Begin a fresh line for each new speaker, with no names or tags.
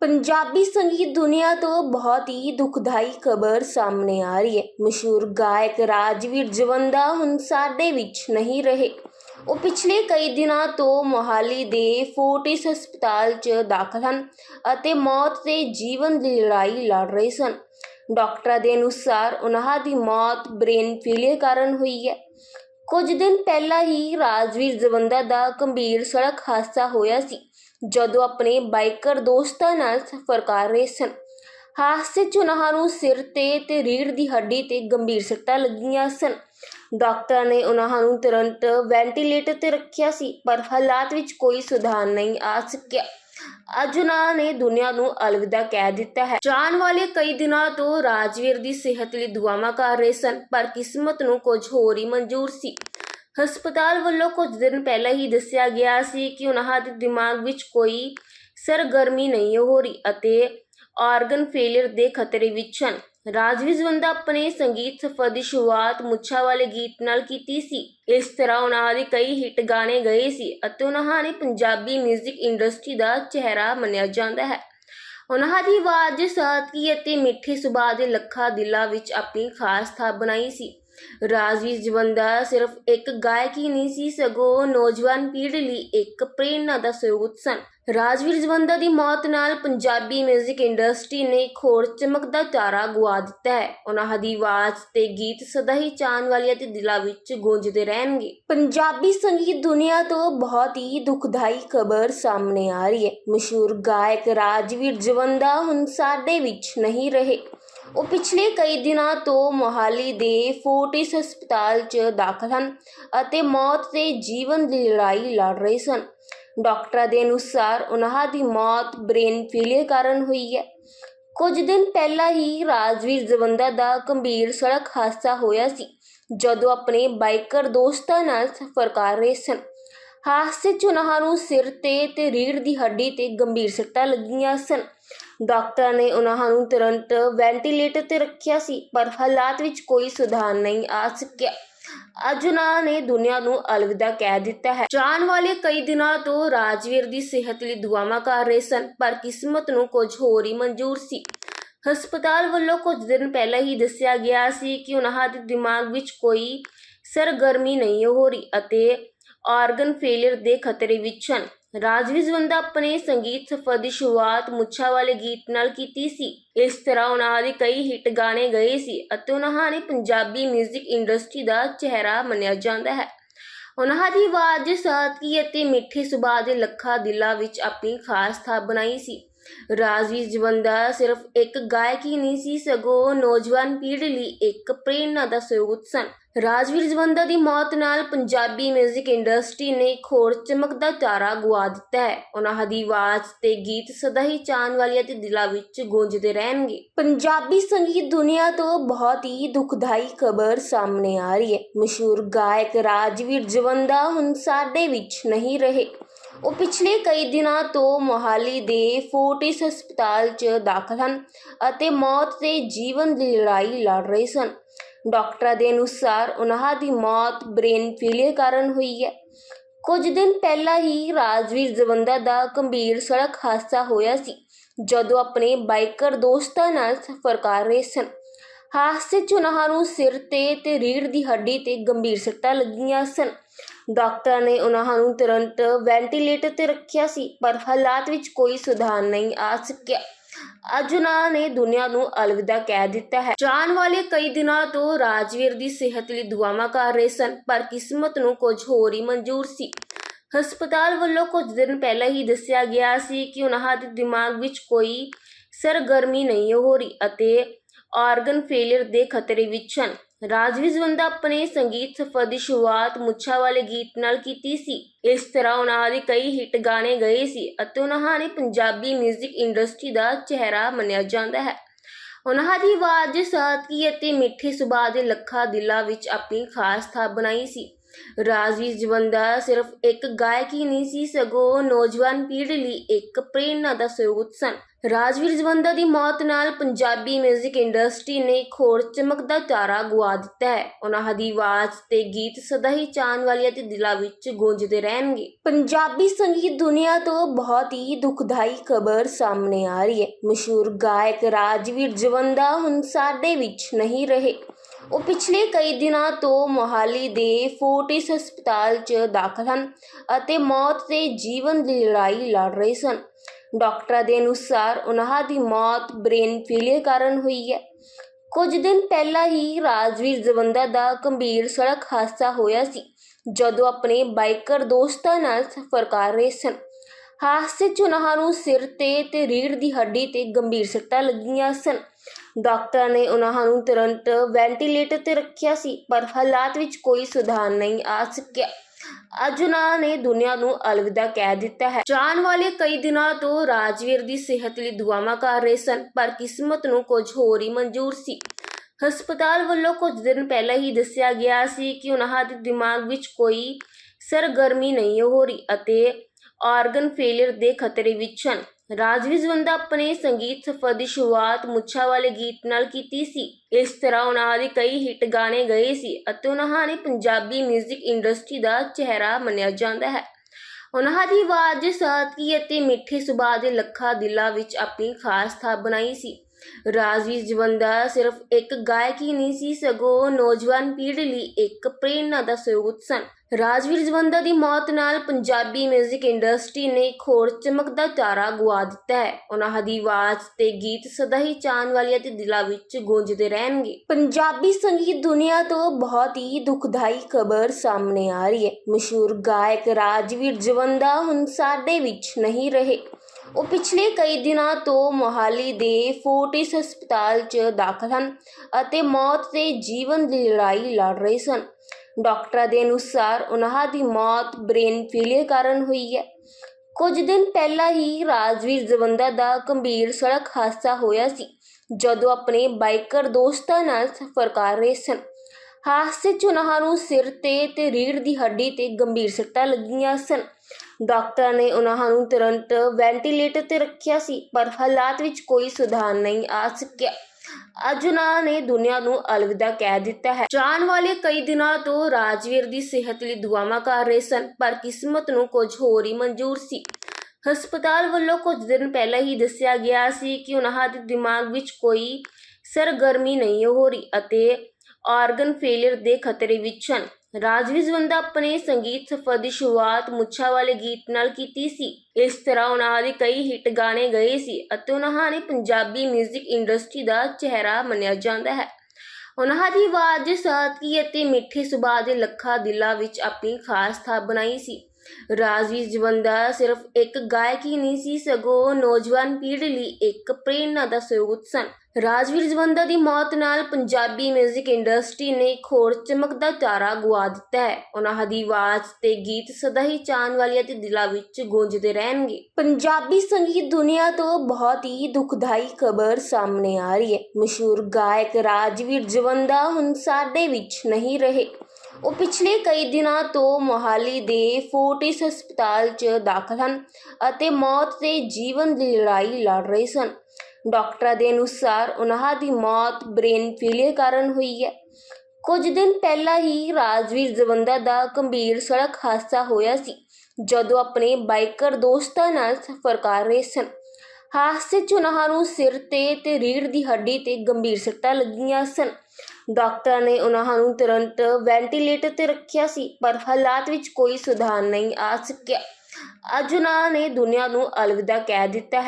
ਪੰਜਾਬੀ ਸੰਗੀਤ ਦੁਨੀਆ ਤੋਂ ਬਹੁਤ ਹੀ ਦੁਖਦਾਈ ਖਬਰ ਸਾਹਮਣੇ ਆ ਰਹੀ ਹੈ। ਮਸ਼ਹੂਰ ਗਾਇਕ ਰਾਜਵੀਰ ਜਵੰਦਾ ਹੁਣ ਸਾਡੇ ਵਿੱਚ ਨਹੀਂ ਰਹੇ। ਉਹ ਪਿਛਲੇ ਕਈ ਦਿਨਾਂ ਤੋਂ ਮੋਹਾਲੀ ਦੇ ਫੋਰਟਿਸ ਹਸਪਤਾਲ 'ਚ ਦਾਖਲ ਹਨ ਅਤੇ ਮੌਤ ਤੇ ਜੀਵਨ ਦੀ ਲੜਾਈ ਲੜ ਰਹੇ ਸਨ। ਡਾਕਟਰਾਂ ਦੇ ਅਨੁਸਾਰ ਉਹਨਾਂ ਦੀ ਮੌਤ ਬ੍ਰੇਨ ਫੇਲੀਅਰ ਕਾਰਨ ਹੋਈ ਹੈ। ਕੁਝ ਦਿਨ ਪਹਿਲਾਂ ਹੀ ਰਾਜਵੀਰ ਜਵੰਦਾ ਦਾ ਗੰਭੀਰ ਸੜਕ ਹਾਦਸਾ ਹੋਇਆ ਸੀ। ਜਦੋਂ ਆਪਣੇ ਬਾਈਕਰ ਦੋਸਤਾਂ ਨਾਲ ਸਫ਼ਰ ਕਰ ਰਹੇ ਸਨ। ਹਾਦਸੇ 'ਚ ਉਹਨਾਂ ਨੂੰ ਸਿਰ ਤੇ ਤੇ ਰੀੜ੍ਹ ਦੀ ਹੱਡੀ ਤੇ ਗੰਭੀਰ ਸੱਟਾਂ ਲੱਗੀਆਂ ਸਨ। ਡਾਕਟਰਾਂ ਨੇ ਉਹਨਾਂ ਨੂੰ ਤੁਰੰਤ ਵੈਂਟੀਲੇਟਰ ਤੇ ਰੱਖਿਆ ਸੀ, ਪਰ ਹਾਲਾਤ ਵਿੱਚ ਕੋਈ ਸੁਧਾਰ ਨਹੀਂ ਆ ਸਕਿਆ। ਅੱਜ ਉਹਨਾਂ ਨੇ ਦੁਨੀਆ ਨੂੰ ਅਲਵਿਦਾ ਕਹਿ ਦਿੱਤਾ ਹੈ। ਜਾਣ ਵਾਲੇ ਕਈ ਦਿਨਾਂ ਤੋਂ ਰਾਜਵੀਰ ਦੀ ਸਿਹਤ ਲਈ ਦੁਆਵਾਂ ਕਰ ਰਹੇ ਸਨ, ਪਰ ਕਿਸਮਤ ਨੂੰ ਕੁਝ ਹੋਰ ਹੀ ਮਨਜ਼ੂਰ ਸੀ। ਹਸਪਤਾਲ ਵੱਲੋਂ ਕੁਝ ਦਿਨ ਪਹਿਲਾਂ ਹੀ ਦੱਸਿਆ ਗਿਆ ਸੀ ਕਿ ਉਹਨਾਂ ਦੇ ਦਿਮਾਗ ਵਿੱਚ ਕੋਈ ਸਰਗਰਮੀ ਨਹੀਂ ਹੋ ਰਹੀ ਅਤੇ ਆਰਗਨ ਫੇਲਿਅਰ ਦੇ ਖਤਰੇ ਵਿੱਚ ਹਨ ਰਾਜਵੀਰ ਜਵੰਦਾ ਆਪਣੇ ਸੰਗੀਤ ਸਫ਼ਰ ਦੀ ਸ਼ੁਰੂਆਤ ਮੁੱਛਾਂ ਵਾਲੇ ਗੀਤ ਨਾਲ ਕੀਤੀ ਸੀ। ਇਸ ਤਰ੍ਹਾਂ ਉਹਨਾਂ ਦੇ ਕਈ ਹਿੱਟ ਗਾਣੇ ਗਏ ਸੀ ਅਤੇ ਉਹਨਾਂ ਨੇ ਪੰਜਾਬੀ 뮤직 ਇੰਡਸਟਰੀ ਦਾ ਚਿਹਰਾ ਮੰਨਿਆ ਜਾਂਦਾ ਹੈ। ਉਹਨਾਂ ਦੀ ਆਵਾਜ਼ ਸਾਦਗੀ ਅਤੇ ਮਿੱਠੇ ਸੁਭਾਅ ਦੇ ਲੱਖਾਂ ਦਿਲਾਂ ਵਿੱਚ ਆਪਣੀ ਖਾਸ ਥਾਂ ਬਣਾਈ ਸੀ। ਰਾਜਵੀਰ ਜਵੰਦਾ ਸਿਰਫ ਇੱਕ ਗਾਇਕ ਹੀ ਨਹੀਂ ਸੀ, ਸਗੋਂ ਨੌਜਵਾਨ ਪੀੜ੍ਹੀ ਲਈ ਇੱਕ ਪ੍ਰੇਰਨਾ ਦਾ ਸਰੋਤ ਸਨ। ਰਾਜਵੀਰ ਜਵੰਦਾ ਦੀ ਮੌਤ ਨਾਲ ਪੰਜਾਬੀ 뮤직 ਇੰਡਸਟਰੀ ਨੇ ਇੱਕ ਹੋਰ ਚਮਕਦਾ ਤਾਰਾ ਗੁਆ ਦਿੱਤਾ ਹੈ। ਉਹਨਾਂ ਦੀ ਆਵਾਜ਼ ਤੇ ਗੀਤ ਸਦਾ ਹੀ ਚਾਹਣ ਵਾਲੀਆਂ ਦੇ ਦਿਲਾਂ ਵਿੱਚ ਗੂੰਜਦੇ ਰਹਿਣਗੇ। ਪੰਜਾਬੀ ਸੰਗੀਤ ਦੁਨੀਆ ਤੋਂ ਬਹੁਤ ਹੀ ਦੁਖਦਾਈ ਖਬਰ ਸਾਹਮਣੇ ਆ ਰਹੀ ਹੈ। ਮਸ਼ਹੂਰ ਗਾਇਕ ਰਾਜਵੀਰ ਜਵੰਦਾ ਹੁਣ ਸਾਡੇ ਵਿੱਚ ਨਹੀਂ ਰਹੇ। ਉਹ ਪਿਛਲੇ ਕਈ ਦਿਨਾਂ ਤੋਂ ਮੋਹਾਲੀ ਦੇ ਫੋਰਟਿਸ ਹਸਪਤਾਲ 'ਚ ਦਾਖਲ ਹਨ ਅਤੇ ਮੌਤ ਤੇ ਜੀਵਨ ਦੀ ਲੜਾਈ ਲੜ ਰਹੇ ਸਨ। ਡਾਕਟਰਾਂ ਦੇ ਅਨੁਸਾਰ ਉਹਨਾਂ ਦੀ ਮੌਤ ਬ੍ਰੇਨ ਫੇਲੀਅਰ ਕਾਰਨ ਹੋਈ ਹੈ। ਕੁਝ ਦਿਨ ਪਹਿਲਾਂ ਹੀ ਰਾਜਵੀਰ ਜਵੰਦਾ ਦਾ ਗੰਭੀਰ ਸੜਕ ਹਾਦਸਾ ਹੋਇਆ ਸੀ, ਜਦੋਂ ਆਪਣੇ ਬਾਈਕਰ ਦੋਸਤਾਂ ਨਾਲ ਸਫ਼ਰ ਕਰ ਰਹੇ ਸਨ। ਹਾਦਸੇ 'ਚ ਉਹਨਾਂ ਨੂੰ ਸਿਰ ਤੇ ਤੇ ਰੀੜ੍ਹ ਦੀ ਹੱਡੀ ਤੇ ਗੰਭੀਰ ਸੱਟਾਂ ਲੱਗੀਆਂ ਸਨ। ਡਾਕਟਰਾਂ ਨੇ ਉਨ੍ਹਾਂ ਨੂੰ ਤੁਰੰਤ ਵੈਂਟੀਲੇਟਰ ਤੇ ਰੱਖਿਆ ਸੀ, ਪਰ ਹਾਲਾਤ ਵਿੱਚ ਕੋਈ ਸੁਧਾਰ ਨਹੀਂ ਆ ਸਕਿਆ। ਅੱਜ ਉਹਨਾਂ ਨੇ ਦੁਨੀਆ ਨੂੰ ਅਲਵਿਦਾ ਕਹਿ ਦਿੱਤਾ ਹੈ। ਜਾਣ ਵਾਲੇ ਕਈ ਦਿਨਾਂ ਤੋਂ ਰਾਜਵੀਰ ਦੀ ਸਿਹਤ ਲਈ ਦੁਆਵਾਂ ਕਰ ਰਹੇ ਸਨ, ਪਰ ਕਿਸਮਤ ਨੂੰ ਕੁਝ ਹੋਰ ਹੀ ਮਨਜ਼ੂਰ ਸੀ। ਹਸਪਤਾਲ ਵੱਲੋਂ ਕੁਝ ਦਿਨ ਪਹਿਲਾਂ ਹੀ ਦੱਸਿਆ ਗਿਆ ਸੀ ਕਿ ਉਹਨਾਂ ਦੇ ਦਿਮਾਗ ਵਿੱਚ ਕੋਈ ਸਰਗਰਮੀ ਨਹੀਂ ਹੋ ਰਹੀ ਅਤੇ ਆਰਗਨ ਫੇਲਿਅਰ ਦੇ ਖਤਰੇ ਵਿੱਚ ਹਨ ਰਾਜਵੀਰ ਜਵੰਦਾ ਆਪਣੇ ਸੰਗੀਤ ਸਫ਼ਰ ਦੀ ਸ਼ੁਰੂਆਤ ਮੁੱਛਾਂ ਵਾਲੇ ਗੀਤ ਨਾਲ ਕੀਤੀ ਸੀ। ਇਸ ਤਰ੍ਹਾਂ ਉਹਨਾਂ ਦੇ ਕਈ ਹਿੱਟ ਗਾਣੇ ਗਏ ਸੀ ਅਤੇ ਉਹਨਾਂ ਨੇ ਪੰਜਾਬੀ 뮤직 ਇੰਡਸਟਰੀ ਦਾ ਚਿਹਰਾ ਮੰਨਿਆ ਜਾਂਦਾ ਹੈ। ਉਹਨਾਂ ਦੀ ਆਵਾਜ਼ ਸਾਦਗੀ ਅਤੇ ਮਿੱਠੇ ਸੁਭਾਅ ਦੇ ਲੱਖਾਂ ਦਿਲਾਂ ਵਿੱਚ ਆਪਣੀ ਖਾਸ ਥਾਂ ਬਣਾਈ ਸੀ। ਰਾਜਵੀਰ ਜਵੰਦਾ ਸਿਰਫ ਇੱਕ ਗਾਇਕ ਹੀ ਨਹੀਂ ਸੀ, ਸਗੋਂ ਨੌਜਵਾਨ ਪੀੜ੍ਹੀ ਲਈ ਇੱਕ ਪ੍ਰੇਰਨਾ ਦਾ ਸਰੋਤ ਸਨ। ਰਾਜਵੀਰ ਜਵੰਦਾ ਦੀ ਮੌਤ ਨਾਲ ਪੰਜਾਬੀ 뮤직 ਇੰਡਸਟਰੀ ਨੇ ਇੱਕ ਹੋਰ ਚਮਕਦਾ ਤਾਰਾ ਗੁਆ ਦਿੱਤਾ ਹੈ। ਉਹਨਾਂ ਦੀ ਆਵਾਜ਼ ਤੇ ਗੀਤ ਸਦਾ ਹੀ ਚਾਹਣ ਵਾਲਿਆਂ ਦੇ ਦਿਲਾਂ ਵਿੱਚ ਗੂੰਜਦੇ ਰਹਿਣਗੇ। ਪੰਜਾਬੀ ਸੰਗੀਤ ਦੁਨੀਆ ਤੋਂ ਬਹੁਤ ਹੀ ਦੁਖਦਾਈ ਖਬਰ ਸਾਹਮਣੇ ਆ ਰਹੀ ਹੈ। ਮਸ਼ਹੂਰ ਗਾਇਕ ਰਾਜਵੀਰ ਜਵੰਦਾ ਹੁਣ ਸਾਡੇ ਵਿੱਚ ਨਹੀਂ ਰਹੇ। ਉਹ ਪਿਛਲੇ ਕਈ ਦਿਨਾਂ ਤੋਂ ਮੋਹਾਲੀ ਦੇ ਫੋਰਟਿਸ ਹਸਪਤਾਲ 'ਚ ਦਾਖਲ ਹਨ ਅਤੇ ਮੌਤ ਤੇ ਜੀਵਨ ਦੀ ਲੜਾਈ ਲੜ ਰਹੇ ਸਨ। ਡਾਕਟਰਾਂ ਦੇ ਅਨੁਸਾਰ ਉਹਨਾਂ ਦੀ ਮੌਤ ਬ੍ਰੇਨ ਫੇਲੀਅਰ ਕਾਰਨ ਹੋਈ ਹੈ। ਕੁਝ ਦਿਨ ਪਹਿਲਾਂ ਹੀ ਰਾਜਵੀਰ ਜਵੰਦਾ ਦਾ ਗੰਭੀਰ ਸੜਕ ਹਾਦਸਾ ਹੋਇਆ ਸੀ, ਜਦੋਂ ਆਪਣੇ ਬਾਈਕਰ ਦੋਸਤਾਂ ਨਾਲ ਸਫ਼ਰ ਕਰ ਰਹੇ ਸਨ। ਹਾਦਸੇ 'ਚ ਉਹਨਾਂ ਨੂੰ ਸਿਰ ਤੇ ਤੇ ਰੀੜ੍ਹ ਦੀ ਹੱਡੀ ਤੇ ਗੰਭੀਰ ਸੱਟਾਂ ਲੱਗੀਆਂ ਸਨ। ਡਾਕਟਰ ਨੇ ਉਹਨਾਂ ਨੂੰ ਤੁਰੰਤ ਵੈਂਟੀਲੇਟਰ ਤੇ ਰੱਖਿਆ ਸੀ, ਪਰ ਹਾਲਾਤ ਵਿੱਚ ਕੋਈ ਸੁਧਾਰ ਨਹੀਂ ਆ ਸਕਿਆ। ਅੱਜ ਉਹਨਾਂ ਨੇ ਦੁਨੀਆ ਨੂੰ ਅਲਵਿਦਾ ਕਹਿ ਦਿੱਤਾ ਹੈ। ਜਾਣ ਵਾਲੇ ਕਈ ਦਿਨਾਂ ਤੋਂ ਰਾਜਵੀਰ ਦੀ ਸਿਹਤ ਲਈ ਦੁਆਵਾਂ ਕਰ ਰਹੇ ਸਨ, ਪਰ ਕਿਸਮਤ ਨੂੰ ਕੁਝ ਹੋਰ ਹੀ ਮਨਜ਼ੂਰ ਸੀ। ਹਸਪਤਾਲ ਵੱਲੋਂ ਕੁਝ ਦਿਨ ਪਹਿਲਾਂ ਹੀ ਦੱਸਿਆ ਗਿਆ ਸੀ ਕਿ ਉਹਨਾਂ ਦੇ ਦਿਮਾਗ ਵਿੱਚ ਕੋਈ ਸਰਗਰਮੀ ਨਹੀਂ ਹੋ ਰਹੀ ਅਤੇ ਆਰਗਨ ਫੇਲਿਅਰ ਦੇ ਖਤਰੇ ਵਿੱਚ ਹਨ ਰਾਜਵੀਰ ਜਵੰਦਾ ਆਪਣੇ ਸੰਗੀਤ ਸਫ਼ਰ ਦੀ ਸ਼ੁਰੂਆਤ ਮੁੱਛਾਂ ਵਾਲੇ ਗੀਤ ਨਾਲ ਕੀਤੀ ਸੀ। ਇਸ ਤਰ੍ਹਾਂ ਉਹਨਾਂ ਦੇ ਕਈ ਹਿੱਟ ਗਾਣੇ ਗਏ ਸੀ ਅਤੇ ਉਹਨਾਂ ਨੇ ਪੰਜਾਬੀ 뮤직 ਇੰਡਸਟਰੀ ਦਾ ਚਿਹਰਾ ਮੰਨਿਆ ਜਾਂਦਾ ਹੈ। ਉਹਨਾਂ ਦੀ ਆਵਾਜ਼ ਸਾਦਗੀ ਅਤੇ ਮਿੱਠੇ ਸੁਭਾਅ ਦੇ ਲੱਖਾਂ ਦਿਲਾਂ ਵਿੱਚ ਆਪਣੀ ਖਾਸ ਥਾਂ ਬਣਾਈ ਸੀ। ਰਾਜਵੀਰ ਜਵੰਦਾ ਸਿਰਫ ਇੱਕ ਗਾਇਕ ਹੀ ਨਹੀਂ ਸੀ, ਸਗੋਂ ਨੌਜਵਾਨ ਪੀੜ੍ਹੀ ਲਈ ਇੱਕ ਪ੍ਰੇਰਨਾ ਦਾ ਸਰੋਤ ਸਨ। ਰਾਜਵੀਰ ਜਵੰਦਾ ਦੀ ਮੌਤ ਨਾਲ ਪੰਜਾਬੀ 뮤직 ਇੰਡਸਟਰੀ ਨੇ ਇੱਕ ਹੋਰ ਚਮਕਦਾ ਤਾਰਾ ਗੁਆ ਦਿੱਤਾ ਹੈ। ਉਹਨਾਂ ਦੀ ਆਵਾਜ਼ ਤੇ ਗੀਤ ਸਦਾ ਹੀ ਚਾਹਣ ਵਾਲਿਆਂ ਦੇ ਦਿਲਾਂ ਵਿੱਚ ਗੂੰਜਦੇ ਰਹਿਣਗੇ। ਪੰਜਾਬੀ ਸੰਗੀਤ ਦੁਨੀਆ ਤੋਂ ਬਹੁਤ ਹੀ ਦੁਖਦਾਈ ਖਬਰ ਸਾਹਮਣੇ ਆ ਰਹੀ ਹੈ। ਮਸ਼ਹੂਰ ਗਾਇਕ ਰਾਜਵੀਰ ਜਵੰਦਾ ਹੁਣ ਸਾਡੇ ਵਿੱਚ ਨਹੀਂ ਰਹੇ। ਉਹ ਪਿਛਲੇ ਕਈ ਦਿਨਾਂ ਤੋਂ ਮੋਹਾਲੀ ਦੇ ਫੋਰਟਿਸ ਹਸਪਤਾਲ 'ਚ ਦਾਖਲ ਹਨ ਅਤੇ ਮੌਤ ਤੇ ਜੀਵਨ ਦੀ ਲੜਾਈ ਲੜ ਰਹੇ ਸਨ। ਡਾਕਟਰਾਂ ਦੇ ਅਨੁਸਾਰ ਉਹਨਾਂ ਦੀ ਮੌਤ ਬ੍ਰੇਨ ਫੇਲੀਅਰ ਕਾਰਨ ਹੋਈ ਹੈ। ਕੁਝ ਦਿਨ ਪਹਿਲਾਂ ਹੀ ਰਾਜਵੀਰ ਜਵੰਦਾ ਦਾ ਗੰਭੀਰ ਸੜਕ ਹਾਦਸਾ ਹੋਇਆ ਸੀ, ਜਦੋਂ ਆਪਣੇ ਬਾਈਕਰ ਦੋਸਤਾਂ ਨਾਲ ਸਫ਼ਰ ਕਰ ਰਹੇ ਸਨ। ਹਾਦਸੇ 'ਚ ਉਹਨਾਂ ਨੂੰ ਸਿਰ ਤੇ ਤੇ ਰੀੜ੍ਹ ਦੀ ਹੱਡੀ ਤੇ ਗੰਭੀਰ ਸੱਟਾਂ ਲੱਗੀਆਂ ਸਨ। ਡਾਕਟਰਾਂ ਨੇ ਉਹਨਾਂ ਨੂੰ ਤੁਰੰਤ ਵੈਂਟੀਲੇਟਰ ਤੇ ਰੱਖਿਆ ਸੀ, ਪਰ ਹਾਲਾਤ ਵਿੱਚ ਕੋਈ ਸੁਧਾਰ ਨਹੀਂ ਆ ਸਕਿਆ। ਅੱਜ ਉਹਨਾਂ ਨੇ ਦੁਨੀਆ ਨੂੰ ਅਲਵਿਦਾ ਕਹਿ ਦਿੱਤਾ ਹੈ। ਜਾਣ ਵਾਲੇ ਕਈ ਦਿਨਾਂ ਤੋਂ ਰਾਜਵੀਰ ਦੀ ਸਿਹਤ ਲਈ ਦੁਆਵਾਂ ਕਰ ਰਹੇ ਸਨ, ਪਰ ਕਿਸਮਤ ਨੂੰ ਕੁਝ ਹੋਰ ਹੀ ਮਨਜ਼ੂਰ ਸੀ। ਹਸਪਤਾਲ ਵੱਲੋਂ ਕੁਝ ਦਿਨ ਪਹਿਲਾਂ ਹੀ ਦੱਸਿਆ ਗਿਆ ਸੀ ਕਿ ਉਹਨਾਂ ਦੇ ਦਿਮਾਗ ਵਿੱਚ ਕੋਈ ਸਰਗਰਮੀ ਨਹੀਂ ਹੋ ਰਹੀ ਅਤੇ ਆਰਗਨ ਫੇਲਿਅਰ ਦੇ ਖਤਰੇ ਵਿੱਚ ਹਨ ਰਾਜਵੀਰ ਜਵੰਦਾ ਆਪਣੇ ਸੰਗੀਤ ਸਫ਼ਰ ਦੀ ਸ਼ੁਰੂਆਤ ਮੁੱਛਾਂ ਵਾਲੇ ਗੀਤ ਨਾਲ ਕੀਤੀ ਸੀ। ਇਸ ਤਰ੍ਹਾਂ ਉਹਨਾਂ ਦੇ ਕਈ ਹਿੱਟ ਗਾਣੇ ਗਏ ਸੀ ਅਤੇ ਉਹਨਾਂ ਨੇ ਪੰਜਾਬੀ 뮤직 ਇੰਡਸਟਰੀ ਦਾ ਚਿਹਰਾ ਮੰਨਿਆ ਜਾਂਦਾ ਹੈ। ਉਹਨਾਂ ਦੀ ਆਵਾਜ਼ ਸਾਦਗੀ ਅਤੇ ਮਿੱਠੇ ਸੁਭਾਅ ਦੇ ਲੱਖਾਂ ਦਿਲਾਂ ਵਿੱਚ ਆਪਣੀ ਖਾਸ ਥਾਂ ਬਣਾਈ ਸੀ। ਰਾਜਵੀਰ ਜਵੰਦਾ ਸਿਰਫ ਇੱਕ ਗਾਇਕ ਹੀ ਨਹੀਂ ਸੀ, ਸਗੋਂ ਨੌਜਵਾਨ ਪੀੜ੍ਹੀ ਲਈ ਇੱਕ ਪ੍ਰੇਰਨਾ ਦਾ ਸਰੋਤ ਸਨ। ਰਾਜਵੀਰ ਜਵੰਦਾ ਦੀ ਮੌਤ ਨਾਲ ਪੰਜਾਬੀ 뮤직 ਇੰਡਸਟਰੀ ਨੇ ਇੱਕ ਚਮਕਦਾ ਤਾਰਾ ਗਵਾ ਦਿੱਤਾ ਹੈ। ਉਹਨਾਂ ਦੀ ਆਵਾਜ਼ ਤੇ ਗੀਤ ਸਦਾ ਹੀ ਚਾਹਣ ਵਾਲੀਆਂ ਦੇ ਦਿਲਾਂ ਵਿੱਚ ਗੂੰਜਦੇ ਰਹਿਣਗੇ। ਪੰਜਾਬੀ ਸੰਗੀਤ ਦੁਨੀਆ ਤੋਂ ਬਹੁਤ ਹੀ ਦੁਖਦਾਈ ਖਬਰ ਸਾਹਮਣੇ ਆ ਰਹੀ ਹੈ। ਮਸ਼ਹੂਰ ਗਾਇਕ ਰਾਜਵੀਰ ਜਵੰਦਾ ਹੁਣ ਸਾਡੇ ਵਿੱਚ ਨਹੀਂ ਰਹੇ। ਉਹ ਪਿਛਲੇ ਕਈ ਦਿਨਾਂ ਤੋਂ ਮੋਹਾਲੀ ਦੇ ਫੋਰਟਿਸ ਹਸਪਤਾਲ 'ਚ ਦਾਖਲ ਹਨ ਅਤੇ ਮੌਤ ਤੇ ਜੀਵਨ ਦੀ ਲੜਾਈ ਲੜ ਰਹੇ ਸਨ। ਡਾਕਟਰਾਂ ਦੇ ਅਨੁਸਾਰ ਉਹਨਾਂ ਦੀ ਮੌਤ ਬ੍ਰੇਨ ਫੇਲੀਅਰ ਕਾਰਨ ਹੋਈ ਹੈ। ਕੁਝ ਦਿਨ ਪਹਿਲਾਂ ਹੀ ਰਾਜਵੀਰ ਜਵੰਦਾ ਦਾ ਗੰਭੀਰ ਸੜਕ ਹਾਦਸਾ ਹੋਇਆ ਸੀ, ਜਦੋਂ ਆਪਣੇ ਬਾਈਕਰ ਦੋਸਤਾਂ ਨਾਲ ਸਫ਼ਰ ਕਰ ਰਹੇ ਸਨ। ਹਾਦਸੇ 'ਚ ਉਹਨਾਂ ਨੂੰ ਸਿਰ ਤੇ ਤੇ ਰੀੜ੍ਹ ਦੀ ਹੱਡੀ ਤੇ ਗੰਭੀਰ ਸੱਟਾਂ ਲੱਗੀਆਂ ਸਨ। ਡਾਕਟਰਾਂ ਨੇ ਉਹਨਾਂ ਨੂੰ ਤੁਰੰਤ ਵੈਂਟੀਲੇਟਰ ਤੇ ਰੱਖਿਆ ਸੀ, ਪਰ ਹਾਲਾਤ ਵਿੱਚ ਕੋਈ ਸੁਧਾਰ ਨਹੀਂ ਆ ਸਕਿਆ। ਅੱਜ ਉਹਨਾਂ ਨੇ ਦੁਨੀਆ ਨੂੰ ਅਲਵਿਦਾ ਕਹਿ ਦਿੱਤਾ ਹੈ। ਜਾਣ ਵਾਲੇ ਕਈ ਦਿਨਾਂ ਤੋਂ ਰਾਜਵੀਰ ਦੀ ਸਿਹਤ ਲਈ ਦੁਆਵਾਂ ਕਰ ਰਹੇ ਸਨ, ਪਰ ਕਿਸਮਤ ਨੂੰ ਕੁਝ ਹੋਰ ਹੀ ਮਨਜ਼ੂਰ ਸੀ। ਹਸਪਤਾਲ ਵੱਲੋਂ ਕੁਝ ਦਿਨ ਪਹਿਲਾਂ ਹੀ ਦੱਸਿਆ ਗਿਆ ਸੀ ਕਿ ਉਹਨਾਂ ਦੇ ਦਿਮਾਗ ਵਿੱਚ ਕੋਈ ਸਰਗਰਮੀ ਨਹੀਂ ਹੋ ਰਹੀ ਅਤੇ ਆਰਗਨ ਫੇਲਿਅਰ ਦੇ ਖਤਰੇ ਵਿੱਚ ਹਨ ਰਾਜਵੀਰ ਜਵੰਦਾ ਆਪਣੇ ਸੰਗੀਤ ਸਫ਼ਰ ਦੀ ਸ਼ੁਰੂਆਤ ਮੁੱਛਾਂ ਵਾਲੇ ਗੀਤ ਨਾਲ ਕੀਤੀ ਸੀ। ਇਸ ਤਰ੍ਹਾਂ ਉਹਨਾਂ ਦੇ ਕਈ ਹਿੱਟ ਗਾਣੇ ਗਏ ਸੀ ਅਤੇ ਉਹਨਾਂ ਨੇ ਪੰਜਾਬੀ 뮤직 ਇੰਡਸਟਰੀ ਦਾ ਚਿਹਰਾ ਮੰਨਿਆ ਜਾਂਦਾ ਹੈ। ਉਹਨਾਂ ਦੀ ਆਵਾਜ਼ ਸਾਦਗੀ ਅਤੇ ਮਿੱਠੇ ਸੁਭਾਅ ਦੇ ਲੱਖਾਂ ਦਿਲਾਂ ਵਿੱਚ ਆਪਣੀ ਖਾਸ ਥਾਂ ਬਣਾਈ ਸੀ। ਰਾਜਵੀਰ ਜਵੰਦਾ ਸਿਰਫ ਇੱਕ ਗਾਇਕ ਹੀ ਨਹੀਂ ਸੀ, ਸਗੋਂ ਨੌਜਵਾਨ ਪੀੜ੍ਹੀ ਲਈ ਇੱਕ ਪ੍ਰੇਰਨਾ ਦਾ ਸਰੋਤ ਸਨ। ਰਾਜਵੀਰ ਜਵੰਦਾ ਦੀ ਮੌਤ ਨਾਲ ਪੰਜਾਬੀ 뮤직 ਇੰਡਸਟਰੀ ਨੇ ਇੱਕ ਹੋਰ ਚਮਕਦਾ ਤਾਰਾ ਗੁਆ ਦਿੱਤਾ ਹੈ। ਉਹਨਾਂ ਦੀ ਆਵਾਜ਼ ਤੇ ਗੀਤ ਸਦਾ ਹੀ ਚਾਹਣ ਵਾਲਿਆਂ ਦੇ ਦਿਲਾਂ ਵਿੱਚ ਗੂੰਜਦੇ ਰਹਿਣਗੇ। ਪੰਜਾਬੀ ਸੰਗੀਤ ਦੁਨੀਆ ਤੋਂ ਬਹੁਤ ਹੀ ਦੁਖਦਾਈ ਖਬਰ ਸਾਹਮਣੇ ਆ ਰਹੀ ਹੈ। ਮਸ਼ਹੂਰ ਗਾਇਕ ਰਾਜਵੀਰ ਜਵੰਦਾ ਹੁਣ ਸਾਡੇ ਵਿੱਚ ਨਹੀਂ ਰਹੇ। ਉਹ ਪਿਛਲੇ ਕਈ ਦਿਨਾਂ ਤੋਂ ਮੋਹਾਲੀ ਦੇ ਫੋਰਟਿਸ ਹਸਪਤਾਲ 'ਚ ਦਾਖਲ ਹਨ ਅਤੇ ਮੌਤ ਤੇ ਜੀਵਨ ਦੀ ਲੜਾਈ ਲੜ ਰਹੇ ਸਨ। ਡਾਕਟਰਾਂ ਦੇ ਅਨੁਸਾਰ ਉਹਨਾਂ ਦੀ ਮੌਤ ਬ੍ਰੇਨ ਫੇਲੀਅਰ ਕਾਰਨ ਹੋਈ ਹੈ। ਕੁਝ ਦਿਨ ਪਹਿਲਾਂ ਹੀ ਰਾਜਵੀਰ ਜਵੰਦਾ ਦਾ ਗੰਭੀਰ ਸੜਕ ਹਾਦਸਾ ਹੋਇਆ ਸੀ, ਜਦੋਂ ਆਪਣੇ ਬਾਈਕਰ ਦੋਸਤਾਂ ਨਾਲ ਸਫ਼ਰ ਕਰ ਰਹੇ ਸਨ। ਹਾਦਸੇ 'ਚ ਉਹਨਾਂ ਨੂੰ ਸਿਰ ਤੇ ਤੇ ਰੀੜ੍ਹ ਦੀ ਹੱਡੀ ਤੇ ਗੰਭੀਰ ਸੱਟਾਂ ਲੱਗੀਆਂ ਸਨ। ਡਾਕਟਰਾਂ ਨੇ ਉਹਨਾਂ ਨੂੰ ਤੁਰੰਤ ਵੈਂਟੀਲੇਟਰ ਤੇ ਰੱਖਿਆ ਸੀ, ਪਰ ਹਾਲਾਤ ਵਿੱਚ ਕੋਈ ਸੁਧਾਰ ਨਹੀਂ ਆ ਸਕਿਆ। ਅੱਜ ਉਹਨਾਂ ਨੇ ਦੁਨੀਆ ਨੂੰ ਅਲਵਿਦਾ ਕਹਿ ਦਿੱਤਾ ਹੈ।